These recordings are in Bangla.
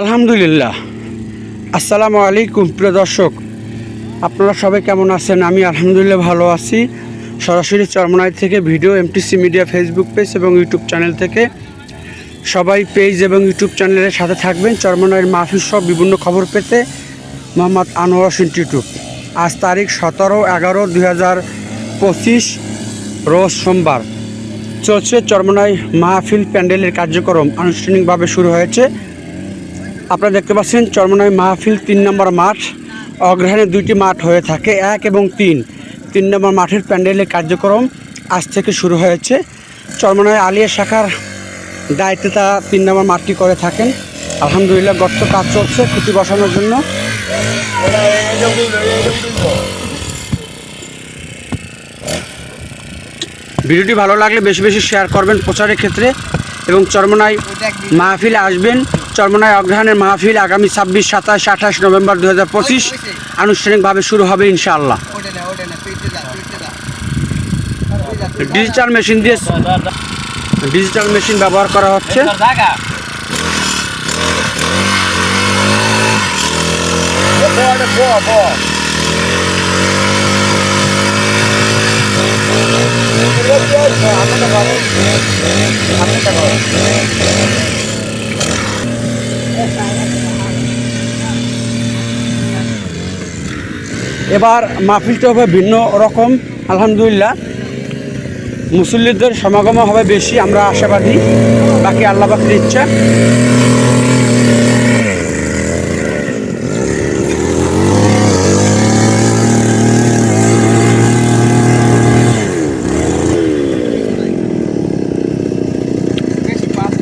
আলহামদুলিল্লাহ। আসসালামু আলাইকুম, প্রিয় দর্শক। আপনারা সবাই কেমন আছেন? আমি আলহামদুলিল্লাহ ভালো আছি। সরাসরি চরমনাই থেকে video MTC media Facebook page এবং ইউটিউব চ্যানেল থেকে সবাই পেজ এবং ইউটিউব চ্যানেলের সাথে থাকবেন। চরমনাইয়ের মাহফিল সব বিভিন্ন খবর পেতে মোহাম্মদ আনোয়ার হোসেন টিউব আজ তারিখ সতেরো এগারো দুই হাজার পঁচিশ, রোজ সোমবার। চলছে চরমনাই মাহফিল প্যান্ডেলের কার্যক্রম। আনুষ্ঠানিকভাবে শুরু হয়েছে। আপনারা দেখতে পাচ্ছেন চরমনাই মাহফিল তিন নম্বর মাঠ। অগ্রহায়ণে দুইটি মাঠ হয়ে থাকে, এক এবং তিন। তিন নম্বর মাঠের প্যান্ডেলের কার্যক্রম আজ থেকে শুরু হয়েছে। চরমনাই আলিয়া শাখার দায়িত্বে তারা তিন নম্বর মাঠটি করে থাকেন। আলহামদুলিল্লাহ গর্ত কাজ চলছে খুঁটি বসানোর জন্য। ভিডিওটি ভালো লাগলে বেশি বেশি শেয়ার করবেন প্রচারের ক্ষেত্রে এবং চরমনাই মাহফিলে আসবেন। চরমনাই অগ্রহণের মাহফিল আগামী ছাব্বিশ, সাতাশ, আঠাশ নভেম্বর দু হাজার পঁচিশ। আনুষ্ঠানিকভাবে শুরু হবে ইনশাআল্লাহ। ডিজিটাল মেশিন দিয়ে ডিজিটাল মেশিন ব্যবহার করা হচ্ছে। এবার মাহফিলটা হবে ভিন্ন রকম। আলহামদুলিল্লাহ। মুসল্লিদের সমাগম হবে বেশি, আমরা আশাবাদী। বাকি আল্লাহ পাখির ইচ্ছা বেশি পাস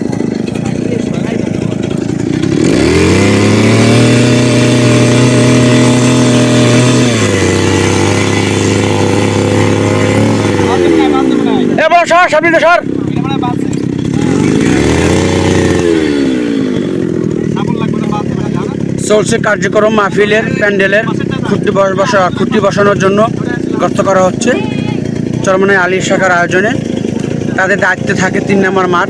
এবার সর। চলছে কার্যক্রম মাহফিলের প্যান্ডেলের খুঁটি বস- খুঁটি বসানোর জন্য গর্ত করা হচ্ছে। চরমানে আলী শাখার আয়োজনে। তাদের দায়িত্বে থাকে তিন নম্বর মাঠ,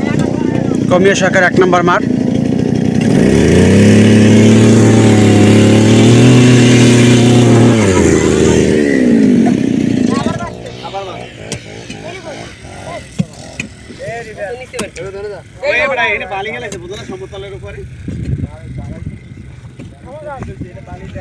কমিয়া শাখার এক নম্বর মাঠ।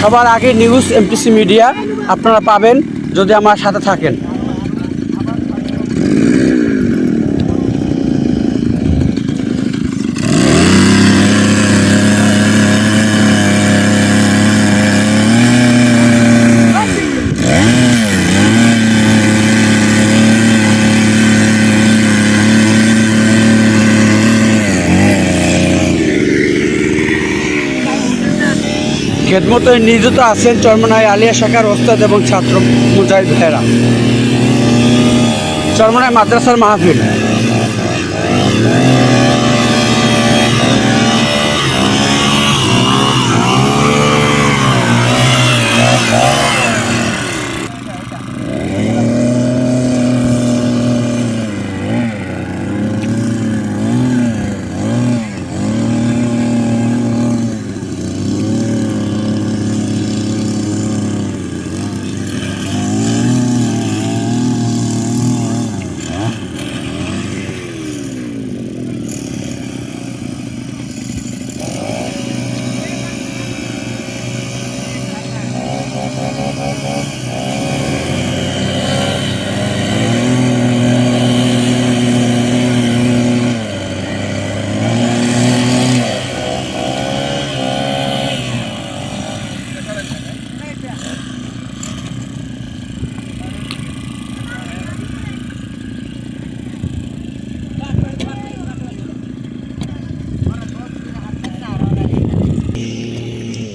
সবার আগে নিউজ এমটিসি মিডিয়া আপনারা পাবেন যদি আমার সাথে থাকেন। খেদমতে নিয়োজিত আছেন চরমনাই আলিয়া শাখার ওস্তাদ এবং ছাত্র মুজাহিদ ভাইরা চরমনাই মাদ্রাসার মাহফিল।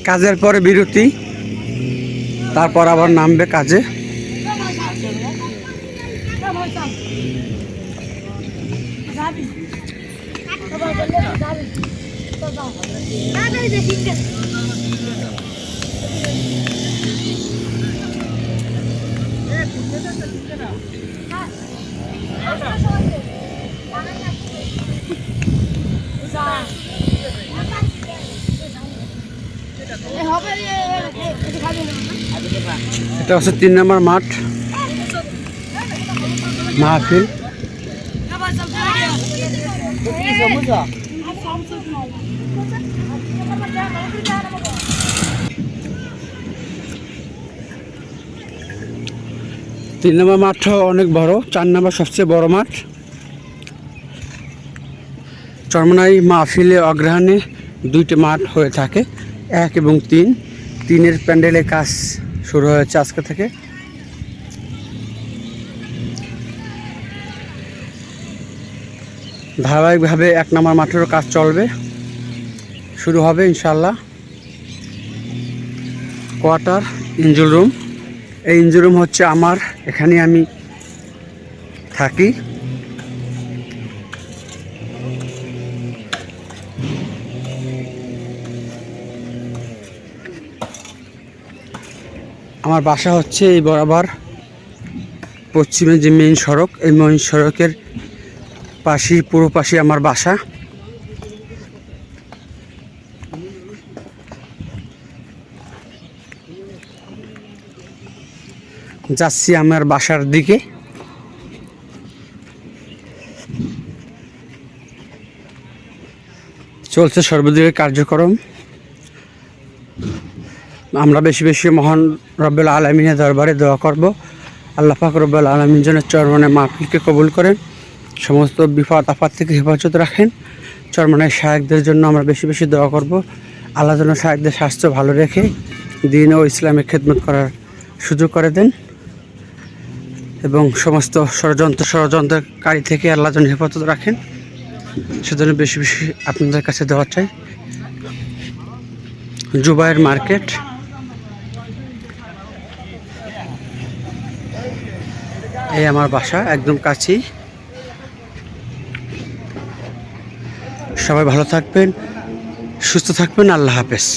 কাজের পরে বিরতি তারপর আবার নামবে কাজে। এটা হচ্ছে তিন নম্বর মাঠ। মাহফিল। তিন নম্বর মাঠটাও অনেক বড়, চার নম্বর সবচেয়ে বড় মাঠ। চরমনাই মাহফিলে অগ্রহায়ণে দুইটি মাঠ হয়ে থাকে। এক এবং তিন। তিনের প্যান্ডেলের কাজ শুরু হয়েছে আজকে থেকে। ধারাবাহিকভাবে এক নম্বর মাঠেরও কাজ চলবে। শুরু হবে ইনশাল্লাহ কোয়ার্টার ইঞ্জুর রুম। এই ইঞ্জুর রুম হচ্ছে আমার। এখানে আমি থাকি। আমার বাসা হচ্ছে এই বরাবর পশ্চিমে যে মেইন সড়ক, এই মেইন সড়কের পাশেই, পুরো পাশে আমার বাসা। যাচ্ছি আমার বাসার দিকে। চলছে সর্বদিকে কার্যক্রম। আমরা বেশি বেশি মহান রব্বুল আলমিনের দরবারে দোয়া করব। আল্লাহ পাক রব্বুল আলমিন যেন মাহফিলকে কবুল করেন, সমস্ত বিপদ আপাত থেকে হেফাজত রাখেন। চরমনের শায়কদের জন্য আমরা বেশি বেশি দোয়া করব। আল্লাহ যেন শায়কদের স্বাস্থ্য ভালো রেখে দিন ও ইসলামের খেদমত করার সুযোগ করে দেন এবং সমস্ত ষড়যন্ত্র ষড়যন্ত্রকারী থেকে আল্লাহ যেন হেফাজত রাখেন। সেজন্য বেশি বেশি আপনাদের কাছে দেওয়া চাই। জুবাইয়ের মার্কেট এই আমার বাসা একদম কাছেই। সবাই ভালো থাকবেন সুস্থ থাকবেন আল্লাহ হাফেজ।